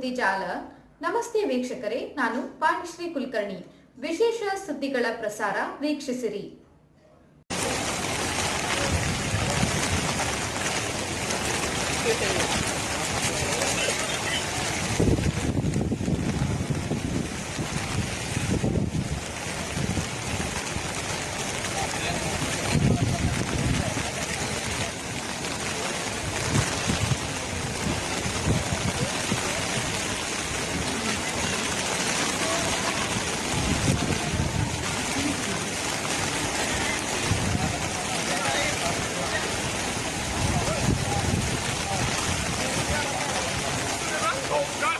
ಸುದ್ದಿ ಜಾಲ. ನಮಸ್ತೆ ವೀಕ್ಷಕರೇ ನಾನು ಪಾಣಿಶ್ರೀ ಕುಲಕರ್ಣಿ. ವಿಶೇಷ ಸುದ್ದಿಗಳ ಪ್ರಸಾರ ವೀಕ್ಷಿಸಿರಿ. go.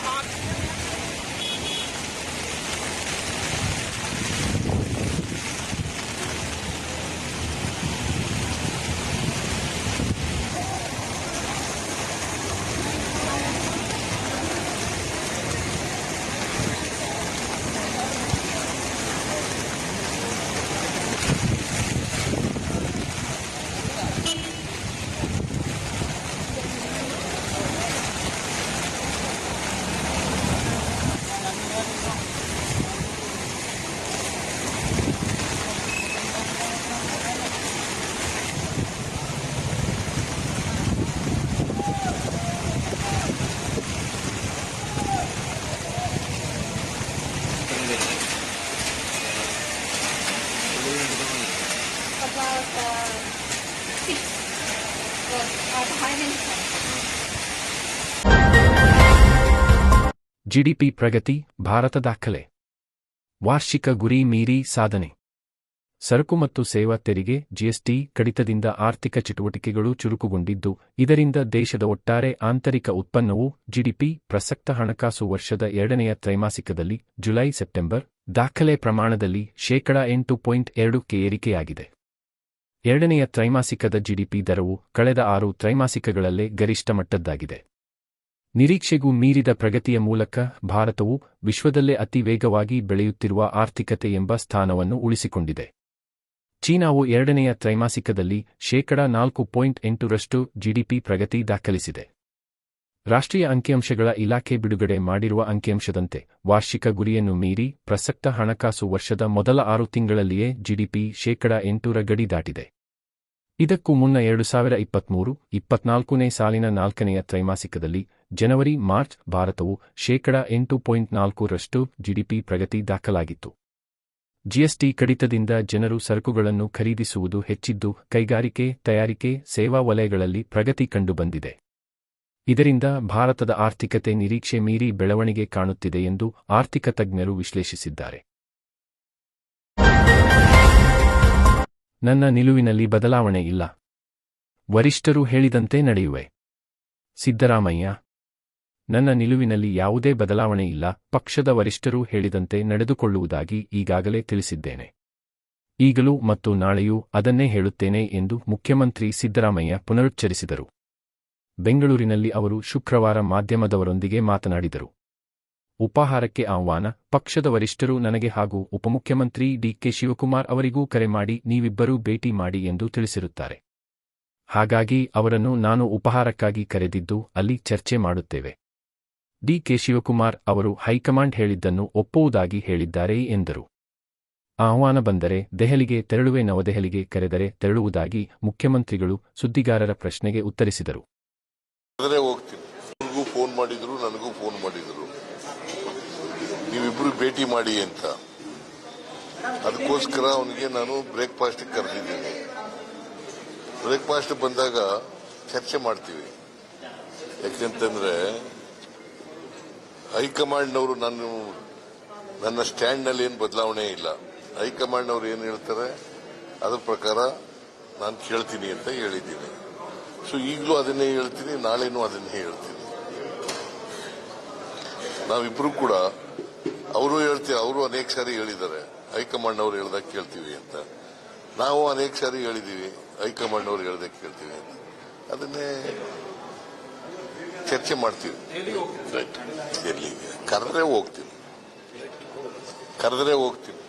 ಜಿಡಿಪಿ ಪ್ರಗತಿ, ಭಾರತ ದಾಖಲೆ. ವಾರ್ಷಿಕ ಗುರಿ ಮೀರಿ ಸಾಧನೆ. ಸರಕು ಮತ್ತು ಸೇವಾ ತೆರಿಗೆ, ಜಿಎಸ್ಟಿ, ಕಡಿತದಿಂದ ಆರ್ಥಿಕ ಚಟುವಟಿಕೆಗಳು ಚುರುಕುಗೊಂಡಿದ್ದು, ಇದರಿಂದ ದೇಶದ ಒಟ್ಟಾರೆ ಆಂತರಿಕ ಉತ್ಪನ್ನವು ಜಿಡಿಪಿ ಪ್ರಸಕ್ತ ಹಣಕಾಸು ವರ್ಷದ ಎರಡನೆಯ ತ್ರೈಮಾಸಿಕದಲ್ಲಿ ಜುಲೈ, ಸೆಪ್ಟೆಂಬರ್, ದಾಖಲೆ ಪ್ರಮಾಣದಲ್ಲಿ ಶೇಕಡಾ ಎಂಟು ಪಾಯಿಂಟ್ ಎರಡಕ್ಕೆ ಏರಿಕೆಯಾಗಿದೆ. ಎರಡನೆಯ ತ್ರೈಮಾಸಿಕದ ಜಿಡಿಪಿ ದರವು ಕಳೆದ ಆರು ತ್ರೈಮಾಸಿಕಗಳಲ್ಲೇ ಗರಿಷ್ಠ ಮಟ್ಟದ್ದಾಗಿದೆ ನಿರೀಕ್ಷೆಗೂ ಮೀರಿದ ಪ್ರಗತಿಯ ಮೂಲಕ ಭಾರತವು ವಿಶ್ವದಲ್ಲೇ ಅತಿ ವೇಗವಾಗಿ ಬೆಳೆಯುತ್ತಿರುವ ಆರ್ಥಿಕತೆ ಎಂಬ ಸ್ಥಾನವನ್ನು ಉಳಿಸಿಕೊಂಡಿದೆ. ಚೀನಾವು ಎರಡನೆಯ ತ್ರೈಮಾಸಿಕದಲ್ಲಿ ಶೇಕಡಾ ನಾಲ್ಕು ಪಾಯಿಂಟ್ ಎಂಟರಷ್ಟು ಜಿಡಿಪಿ ಪ್ರಗತಿ ದಾಖಲಿಸಿದೆ. ರಾಷ್ಟ್ರೀಯ ಅಂಕಿಅಂಶಗಳ ಇಲಾಖೆ ಬಿಡುಗಡೆ ಮಾಡಿರುವ ಅಂಕಿಅಂಶದಂತೆ ವಾರ್ಷಿಕ ಗುರಿಯನ್ನು ಮೀರಿ ಪ್ರಸಕ್ತ ಹಣಕಾಸು ವರ್ಷದ ಮೊದಲ ಆರು ತಿಂಗಳಲ್ಲಿಯೇ ಜಿಡಿಪಿ ಶೇಕಡ ಎಂಟೂರ ಗಡಿ ದಾಟಿದೆ. ಇದಕ್ಕೂ ಮುನ್ನ ಎರಡು ಸಾವಿರ ಇಪ್ಪತ್ಮೂರು, ಇಪ್ಪತ್ನಾಲ್ಕನೇ ಸಾಲಿನ ನಾಲ್ಕನೆಯ ತ್ರೈಮಾಸಿಕದಲ್ಲಿ ಜನವರಿ, ಮಾರ್ಚ್ ಭಾರತವು ಶೇಕಡ ಎಂಟು ಪಾಯಿಂಟ್ ನಾಲ್ಕರಷ್ಟು ಜಿಡಿಪಿ ಪ್ರಗತಿ ದಾಖಲಾಗಿತ್ತು. ಜಿಎಸ್ಟಿ ಕಡಿತದಿಂದ ಜನರು ಸರಕುಗಳನ್ನು ಖರೀದಿಸುವುದು ಹೆಚ್ಚಿದ್ದು ಕೈಗಾರಿಕೆ, ತಯಾರಿಕೆ, ಸೇವಾ ವಲಯಗಳಲ್ಲಿ ಪ್ರಗತಿ ಕಂಡುಬಂದಿದೆ. ಇದರಿಂದ ಭಾರತದ ಆರ್ಥಿಕತೆ ನಿರೀಕ್ಷೆ ಮೀರಿ ಬೆಳವಣಿಗೆ ಕಾಣುತ್ತಿದೆ ಎಂದು ಆರ್ಥಿಕ ತಜ್ಞರು ವಿಶ್ಲೇಷಿಸಿದ್ದಾರೆ. ನನ್ನ ನಿಲುವಿನಲ್ಲಿ ಬದಲಾವಣೆ ಇಲ್ಲ. ವರಿಷ್ಠರು ಹೇಳಿದಂತೆ ನಡೆಯುವೆ. ಸಿದ್ದರಾಮಯ್ಯ, ನನ್ನ ನಿಲುವಿನಲ್ಲಿ ಯಾವುದೇ ಬದಲಾವಣೆ ಇಲ್ಲ, ಪಕ್ಷದ ವರಿಷ್ಠರು ಹೇಳಿದಂತೆ ನಡೆದುಕೊಳ್ಳುವುದಾಗಿ ಈಗಾಗಲೇ ತಿಳಿಸಿದ್ದೇನೆ. ಈಗಲೂ ಮತ್ತು ನಾಳೆಯೂ ಅದನ್ನೇ ಹೇಳುತ್ತೇನೆ ಎಂದು ಮುಖ್ಯಮಂತ್ರಿ ಸಿದ್ದರಾಮಯ್ಯ ಪುನರುಚ್ಚರಿಸಿದರು. ಬೆಂಗಳೂರಿನಲ್ಲಿ ಅವರು ಶುಕ್ರವಾರ ಮಾಧ್ಯಮದವರೊಂದಿಗೆ ಮಾತನಾಡಿದರು. ಉಪಾಹಾರಕ್ಕೆ ಆಹ್ವಾನ, ಪಕ್ಷದ ವರಿಷ್ಠರು ನನಗೆ ಹಾಗೂ ಉಪಮುಖ್ಯಮಂತ್ರಿ ಡಿಕೆ ಶಿವಕುಮಾರ್ ಅವರಿಗೂ ಕರೆ ಮಾಡಿ, ನೀವಿಬ್ಬರೂ ಭೇಟಿ ಮಾಡಿ ಎಂದು ತಿಳಿಸಿರುತ್ತಾರೆ. ಹಾಗಾಗಿ ಅವರನ್ನು ನಾನು ಉಪಹಾರಕ್ಕಾಗಿ ಕರೆದಿದ್ದು, ಅಲ್ಲಿ ಚರ್ಚೆ ಮಾಡುತ್ತೇವೆ. ಡಿಕೆ ಶಿವಕುಮಾರ್ ಅವರು ಹೈಕಮಾಂಡ್ ಹೇಳಿದ್ದನ್ನು ಒಪ್ಪುವುದಾಗಿ ಹೇಳಿದ್ದಾರೆ ಎಂದರು. ಆಹ್ವಾನ ಬಂದರೆ ದೆಹಲಿಗೆ ತೆರಳುವೆ, ನವದೆಹಲಿಗೆ ಕರೆದರೆ ತೆರಳುವುದಾಗಿ ಮುಖ್ಯಮಂತ್ರಿಗಳು ಸುದ್ದಿಗಾರರ ಪ್ರಶ್ನೆಗೆ ಉತ್ತರಿಸಿದರು. ಆದರೆ ಹೋಗ್ತೀನಿ. ನನಗೂ ಫೋನ್ ಮಾಡಿದ್ರು, ನನಗೂ ಫೋನ್ ಮಾಡಿದ್ರು. ನೀವಿಬ್ರು ಭೇಟಿ ಮಾಡಿ ಅಂತ. ಅದಕ್ಕೋಸ್ಕರ ಅವನಿಗೆ ನಾನು ಬ್ರೇಕ್ಫಾಸ್ಟ್ ಕರೆದಿದ್ದೀನಿ. ಬ್ರೇಕ್ಫಾಸ್ಟ್ ಬಂದಾಗ ಚರ್ಚೆ ಮಾಡ್ತೀವಿ. ಯಾಕೆಂತಂದ್ರೆ ಹೈಕಮಾಂಡ್ನವರು ನಾನು, ನನ್ನ ಸ್ಟ್ಯಾಂಡ್ನಲ್ಲಿ ಏನು ಬದಲಾವಣೆ ಇಲ್ಲ. ಹೈಕಮಾಂಡ್ನವ್ರು ಏನು ಹೇಳ್ತಾರೆ? ಅದ್ರ ಪ್ರಕಾರ ನಾನು ಕೇಳ್ತೀನಿ ಅಂತ ಹೇಳಿದ್ದೀನಿ. ಸೊ ಈಗಲೂ ಅದನ್ನೇ ಹೇಳ್ತೀನಿ ನಾಳೆನೂ ಅದನ್ನೇ ಹೇಳ್ತೀನಿ. ನಾವಿಬ್ರು ಕೂಡ ಅವರು ಹೇಳ್ತೀವಿ ಅವರು ಅನೇಕ ಸಾರಿ ಹೇಳಿದ್ದಾರೆ. ಹೈಕಮಾಂಡ್ ಅವರು ಹೇಳ್ದಾಗ ಕೇಳ್ತೀವಿ ಅಂತ. ನಾವು ಅನೇಕ ಸಾರಿ ಹೇಳಿದೀವಿ ಹೈಕಮಾಂಡ್ ಅವರು ಹೇಳ್ದಾಗ ಕೇಳ್ತೀವಿ ಅಂತ. ಅದನ್ನೇ ಚರ್ಚೆ ಮಾಡ್ತೀವಿ. ಕರೆದ್ರೆ ಹೋಗ್ತೀವಿ. ಕರೆದ್ರೆ ಹೋಗ್ತೀನಿ